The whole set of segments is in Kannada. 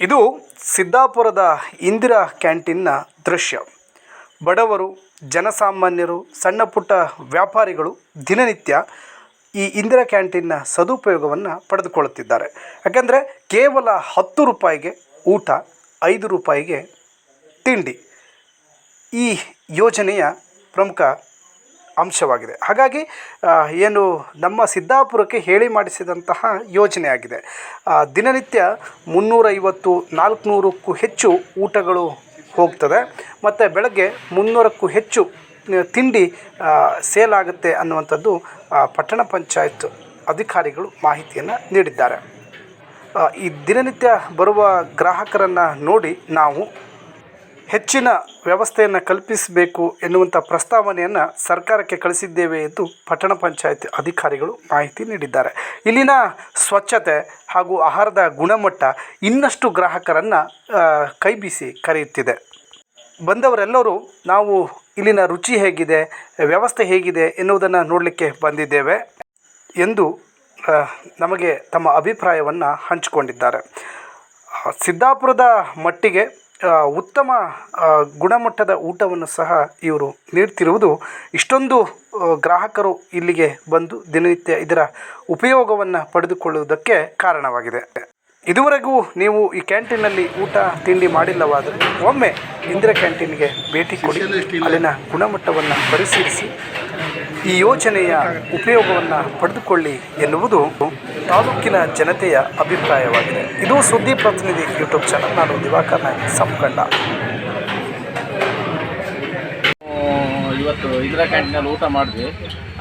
ಇದು ಸಿದ್ದಾಪುರದ ಇಂದಿರಾ ಕ್ಯಾಂಟೀನ್ನ ದೃಶ್ಯ. ಬಡವರು, ಜನಸಾಮಾನ್ಯರು, ಸಣ್ಣ ಪುಟ್ಟ ವ್ಯಾಪಾರಿಗಳು ದಿನನಿತ್ಯ ಈ ಇಂದಿರಾ ಕ್ಯಾಂಟೀನ್ನ ಸದುಪಯೋಗವನ್ನು ಪಡೆದುಕೊಳ್ಳುತ್ತಿದ್ದಾರೆ. ಯಾಕೆಂದರೆ ಕೇವಲ ಹತ್ತು ರೂಪಾಯಿಗೆ ಊಟ, ಐದು ರೂಪಾಯಿಗೆ ತಿಂಡಿ ಈ ಯೋಜನೆಯ ಪ್ರಮುಖ ಅಂಶವಾಗಿದೆ. ಹಾಗಾಗಿ ಏನು ನಮ್ಮ ಸಿದ್ದಾಪುರಕ್ಕೆ ಹೇಳಿ ಮಾಡಿಸಿದಂತಹ ಯೋಜನೆಯಾಗಿದೆ. ದಿನನಿತ್ಯ ಮುನ್ನೂರೈವತ್ತು, ನಾಲ್ಕುನೂರಕ್ಕೂ ಹೆಚ್ಚು ಊಟಗಳು ಹೋಗ್ತದೆ. ಮತ್ತು ಬೆಳಗ್ಗೆ ಮುನ್ನೂರಕ್ಕೂ ಹೆಚ್ಚು ತಿಂಡಿ ಸೇಲ್ ಆಗುತ್ತೆ ಅನ್ನುವಂಥದ್ದು ಪಟ್ಟಣ ಪಂಚಾಯತ್ ಅಧಿಕಾರಿಗಳು ಮಾಹಿತಿಯನ್ನು ನೀಡಿದ್ದಾರೆ. ಈ ದಿನನಿತ್ಯ ಬರುವ ಗ್ರಾಹಕರನ್ನು ನೋಡಿ ನಾವು ಹೆಚ್ಚಿನ ವ್ಯವಸ್ಥೆಯನ್ನು ಕಲ್ಪಿಸಬೇಕು ಎನ್ನುವಂಥ ಪ್ರಸ್ತಾವನೆಯನ್ನು ಸರ್ಕಾರಕ್ಕೆ ಕಳಿಸಿದ್ದೇವೆ ಎಂದು ಪಟ್ಟಣ ಪಂಚಾಯತ್ ಅಧಿಕಾರಿಗಳು ಮಾಹಿತಿ ನೀಡಿದ್ದಾರೆ. ಇಲ್ಲಿನ ಸ್ವಚ್ಛತೆ ಹಾಗೂ ಆಹಾರದ ಗುಣಮಟ್ಟ ಇನ್ನಷ್ಟು ಗ್ರಾಹಕರನ್ನು ಕೈ ಬೀಸಿ ಕರೆಯುತ್ತಿದೆ. ಬಂದವರೆಲ್ಲರೂ ನಾವು ಇಲ್ಲಿನ ರುಚಿ ಹೇಗಿದೆ, ವ್ಯವಸ್ಥೆ ಹೇಗಿದೆ ಎನ್ನುವುದನ್ನು ನೋಡಲಿಕ್ಕೆ ಬಂದಿದ್ದೇವೆ ಎಂದು ನಮಗೆ ತಮ್ಮ ಅಭಿಪ್ರಾಯವನ್ನು ಹಂಚಿಕೊಂಡಿದ್ದಾರೆ. ಸಿದ್ದಾಪುರದ ಮಟ್ಟಿಗೆ ಉತ್ತಮ ಗುಣಮಟ್ಟದ ಊಟವನ್ನು ಸಹ ಇವರು ನೀಡ್ತಿರುವುದು ಇಷ್ಟೊಂದು ಗ್ರಾಹಕರು ಇಲ್ಲಿಗೆ ಬಂದು ದಿನನಿತ್ಯ ಇದರ ಉಪಯೋಗವನ್ನು ಪಡೆದುಕೊಳ್ಳುವುದಕ್ಕೆ ಕಾರಣವಾಗಿದೆ. ಇದುವರೆಗೂ ನೀವು ಈ ಕ್ಯಾಂಟೀನಲ್ಲಿ ಊಟ ತಿಂಡಿ ಮಾಡಿಲ್ಲವಾದರೆ ಒಮ್ಮೆ ಇಂದಿರಾ ಕ್ಯಾಂಟೀನ್ಗೆ ಭೇಟಿ ಕೊಡಿ. ಅಲ್ಲಿನ ಗುಣಮಟ್ಟವನ್ನು ಪರಿಶೀಲಿಸಿ. ಈ ಯೋಜನೆಯ ಉಪಯೋಗವನ್ನು ಪಡೆದುಕೊಳ್ಳಿ ಎನ್ನುವುದು ತಾಲೂಕಿನ ಜನತೆಯ ಅಭಿಪ್ರಾಯವಾಗಿದೆ. ಇದು ಸುದ್ದಿ ಪ್ರತಿನಿಧಿ ಯೂಟ್ಯೂಬ್ ಚಾನಲ್. ನಾನು ದಿವಾಕರ್ ನಾಯಕ್, ಸಂಕಂಡ. ಇವತ್ತು ಇದರ ಕ್ಯಾಂಟೀನಲ್ಲಿ ಊಟ ಮಾಡಿದ್ವಿ.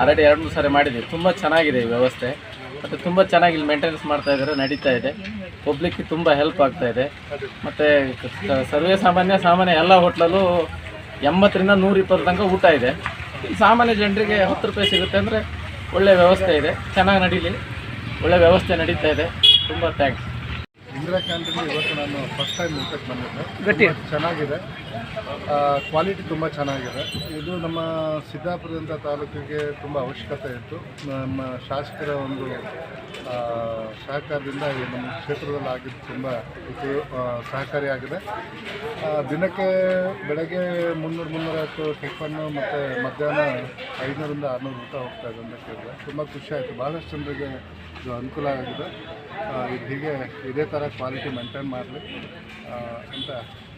ಆಲ್ರೆಡಿ ಎರಡು ಮೂರು ಸಾರಿ ಮಾಡಿದ್ವಿ. ತುಂಬ ಚೆನ್ನಾಗಿದೆ ವ್ಯವಸ್ಥೆ. ಮತ್ತು ತುಂಬ ಚೆನ್ನಾಗಿ ಇಲ್ಲಿ ಮೇಂಟೆನೆನ್ಸ್ ಮಾಡ್ತಾ ಇದ್ದಾರೆ, ನಡೀತಾ ಇದೆ. ಪಬ್ಲಿಕ್ಗೆ ತುಂಬ ಹೆಲ್ಪ್ ಆಗ್ತಾ ಇದೆ. ಮತ್ತು ಸರ್ವೇ ಸಾಮಾನ್ಯ ಸಾಮಾನ್ಯ ಎಲ್ಲ ಹೋಟ್ಲಲ್ಲೂ ಎಂಬತ್ತರಿಂದ ನೂರಿಪ್ಪತ್ತು ತನಕ ಊಟ ಇದೆ. ಸಾಮಾನ್ಯ ಜನರಿಗೆ ಹತ್ತು ರೂಪಾಯಿ ಸಿಗುತ್ತೆ ಅಂದರೆ ಒಳ್ಳೆಯ ವ್ಯವಸ್ಥೆ ಇದೆ. ಚೆನ್ನಾಗಿ ನಡೀಲಿ. ಒಳ್ಳೆಯ ವ್ಯವಸ್ಥೆ ನಡೀತಾ ಇದೆ. ತುಂಬಾ ಥ್ಯಾಂಕ್ಸ್ ಇಂದಿರಾ ಕ್ಯಾಂಟೀನ್ ಇವತ್ತು ನಾನು ಫಸ್ಟ್ ಟೈಮ್ ಊಟಕ್ಕೆ ಬಂದಿದ್ದೆ. ಗಟ್ಟಿ. ಚೆನ್ನಾಗಿದೆ. ಕ್ವಾಲಿಟಿ ತುಂಬ ಚೆನ್ನಾಗಿದೆ. ಇದು ನಮ್ಮ ಸಿದ್ದಾಪುರದಿಂದ ತಾಲೂಕಿಗೆ ತುಂಬ ಅವಶ್ಯಕತೆ ಇತ್ತು. ನಮ್ಮ ಶಾಸಕರ ಒಂದು ಸಹಕಾರದಿಂದ ನಮ್ಮ ಕ್ಷೇತ್ರದಲ್ಲಿ ಆಗಿದ್ದು ತುಂಬ ಸಹಕಾರಿಯಾಗಿದೆ ದಿನಕ್ಕೆ ಬೆಳಗ್ಗೆ ಮುನ್ನೂರು, ಮುನ್ನೂರೈವತ್ತು ಟಿಫನ್ನು ಮತ್ತು ಮಧ್ಯಾಹ್ನ ಐನೂರಿಂದ ಆರುನೂರು ಊಟ ಹೋಗ್ತಾ ಇದೆ ಅಂತ ಕೇಳಿದೆ. ತುಂಬ ಖುಷಿ ಆಯಿತು. ಭಾಳಷ್ಟು ಜನರಿಗೆ ಇದು ಅನುಕೂಲ ಆಗಿದೆ. ಇದು ಹೀಗೆ ಇದೇ ಥರ ಕ್ವಾಲಿಟಿ ಮೇಂಟೈನ್ ಮಾಡಲಿ ಅಂತ